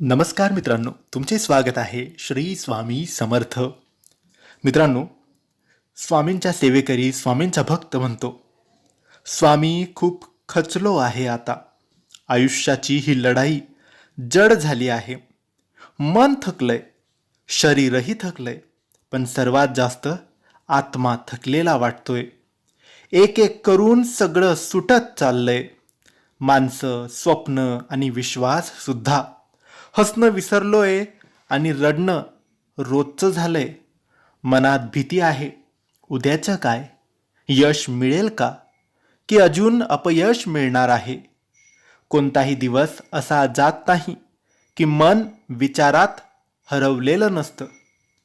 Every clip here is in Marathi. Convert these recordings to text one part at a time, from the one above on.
नमस्कार मित्रांनो तुमचे स्वागत आहे श्री स्वामी समर्थ. मित्रांनो स्वामींच्या सेवेकरी स्वामींचा भक्त म्हणतो स्वामी खूप खचलो आहे आता. आयुष्याची ही लढाई जड झाली आहे. मन थकलंय शरीरही थकलंय पण सर्वात जास्त आत्मा थकलेला वाटतोय. एक एक करून सगळं सुटत चाललंय. माणसं स्वप्न आणि विश्वास सुद्धा हसणं विसरलोय आणि रडणं रोजचं झालंय. मनात भीती आहे. उद्याचं काय? यश मिळेल का? की अजून अपयश मिळणार आहे? कोणताही दिवस असा जात नाही की मन विचारात हरवलेलं नसतं.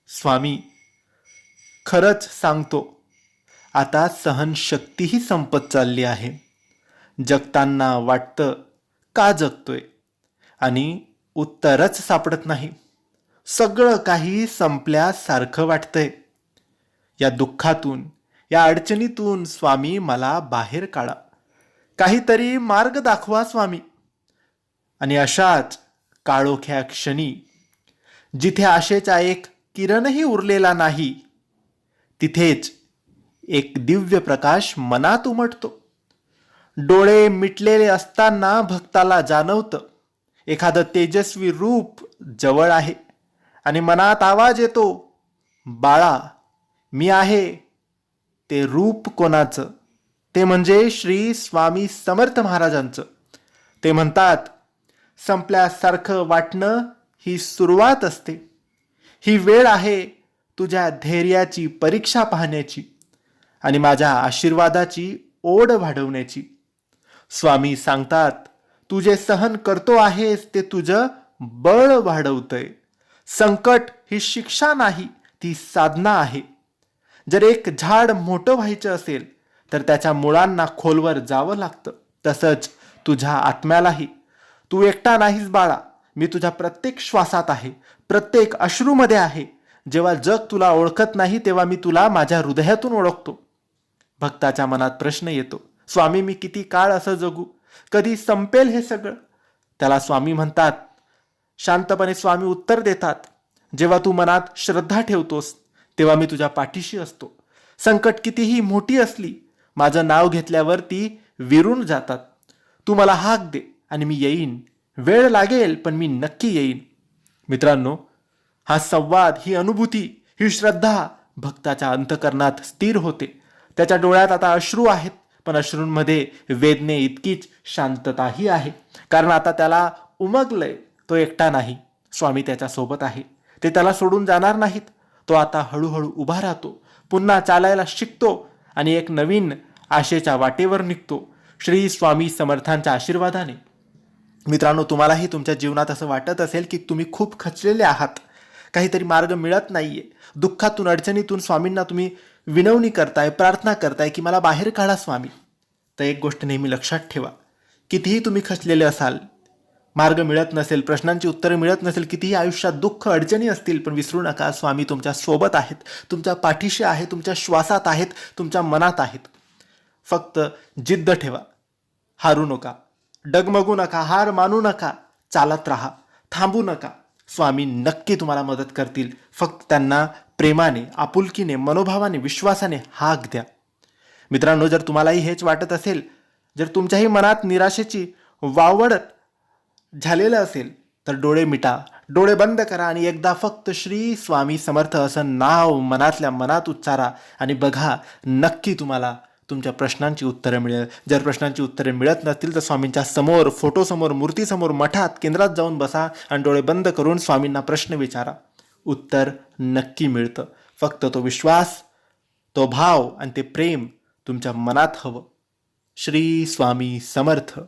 स्वामी खरंच सांगतो आता सहनशक्तीही संपत चालली आहे. जगताना वाटतं का जगतोय? आणि उत्तरच सापडत नाही. सगळं काही संपल्यासारखं वाटतंय. या दुःखातून या अडचणीतून स्वामी मला बाहेर काढा. काहीतरी मार्ग दाखवा स्वामी. आणि अशाच काळोख्या क्षणी जिथे आशेचा एक किरणही उरलेला नाही तिथेच एक दिव्य प्रकाश मनात उमटतो. डोळे मिटलेले असताना भक्ताला जाणवतं एखादं तेजस्वी रूप जवळ आहे आणि मनात आवाज येतो बाळा मी आहे. ते रूप कोणाचं? ते म्हणजे श्री स्वामी समर्थ महाराजांचं. ते म्हणतात संपल्यासारखं वाटणं ही सुरुवात असते. ही वेळ आहे तुझ्या धैर्याची परीक्षा पाहण्याची आणि माझ्या आशीर्वादाची ओढ वाढवण्याची. स्वामी सांगतात तू जे सहन करतो आहेस ते तुझं बळ वाढवतंय. संकट ही शिक्षा नाही ती साधना आहे. जर एक झाड मोठं व्हायचं असेल तर त्याच्या मुळांना खोलवर जावं लागतं. तसंच तुझ्या आत्म्यालाही. तू एकटा नाहीस बाळा मी तुझ्या प्रत्येक श्वासात आहे प्रत्येक अश्रूमध्ये आहे. जेव्हा जग तुला ओळखत नाही तेव्हा मी तुला माझ्या हृदयातून ओळखतो. भक्ताच्या मनात प्रश्न येतो स्वामी मी किती काळ असं जगू? कधी संपेल हे सगळं? त्याला स्वामी म्हणतात शांतपणे स्वामी उत्तर देतात. जेव्हा तू मनात श्रद्धा ठेवतोस तेव्हा मी तुझ्या पाठीशी असतो. संकट कितीही मोठी असली माझं नाव घेतल्यावर ती विरून जातात. तू मला हाक दे आणि मी येईन. वेळ लागेल पण मी नक्की येईन. मित्रांनो हा संवाद ही अनुभूती ही श्रद्धा भक्ताच्या अंतकरणात स्थिर होते. त्याच्या डोळ्यात आता अश्रू आहेत. पण अश्रूंमध्ये वेदने इतकीच शांतताही आहे. कारण आता त्याला उमगलंय तो एकटा नाही. स्वामी त्याच्या सोबत आहे. ते त्याला सोडून जाणार नाहीत. तो आता हळूहळू उभा राहतो. पुन्हा चालायला शिकतो आणि एक नवीन आशेच्या वाटेवर निघतो. श्री स्वामी समर्थांच्या आशीर्वादाने. मित्रांनो तुम्हालाही तुमच्या जीवनात असं वाटत असेल की तुम्ही खूप खचलेले आहात. काहीतरी मार्ग मिळत नाहीये. दुःखातून अडचणीतून स्वामींना तुम्ही विनवणी करताय प्रार्थना करताय की मला बाहेर काढा स्वामी. तर एक गोष्ट नेहमी लक्षात ठेवा. कितीही तुम्ही खचलेले असाल मार्ग मिळत नसेल प्रश्नांची उत्तरं मिळत नसेल कितीही आयुष्यात दुःख अडचणी असतील पण विसरू नका स्वामी तुमच्यासोबत आहेत तुमच्या पाठीशी आहे तुमच्या श्वासात आहेत तुमच्या मनात आहेत. फक्त जिद्द ठेवा. हारू नका. डगमगू नका हार मानू नका. चालत राहा. थांबू नका. स्वामी नक्की तुम्हाला मदत करतील. फक्त त्यांना प्रेमाने आपुलकीने मनोभावाने विश्वासाने हाक द्या. मित्रांनो जर तुम्हालाही हेच वाटत असेल जर तुमच्याही मनात निराशेची वावड झालेलं असेल तर डोळे मिटा. डोळे बंद करा आणि एकदा फक्त श्री स्वामी समर्थ असं नाव मनातल्या मनात उच्चारा आणि बघा नक्की तुम्हाला तुमच्या प्रश्नांची उत्तरं मिळेल. जर प्रश्नांची उत्तरे मिळत नसतील तर स्वामींच्या समोर फोटोसमोर मूर्तीसमोर मठात केंद्रात जाऊन बसा आणि डोळे बंद करून स्वामींना प्रश्न विचारा. उत्तर नक्की मिळतं. फक्त तो विश्वास तो भाव आणि ते प्रेम तुमच्या मनात हवं. श्री स्वामी समर्थ.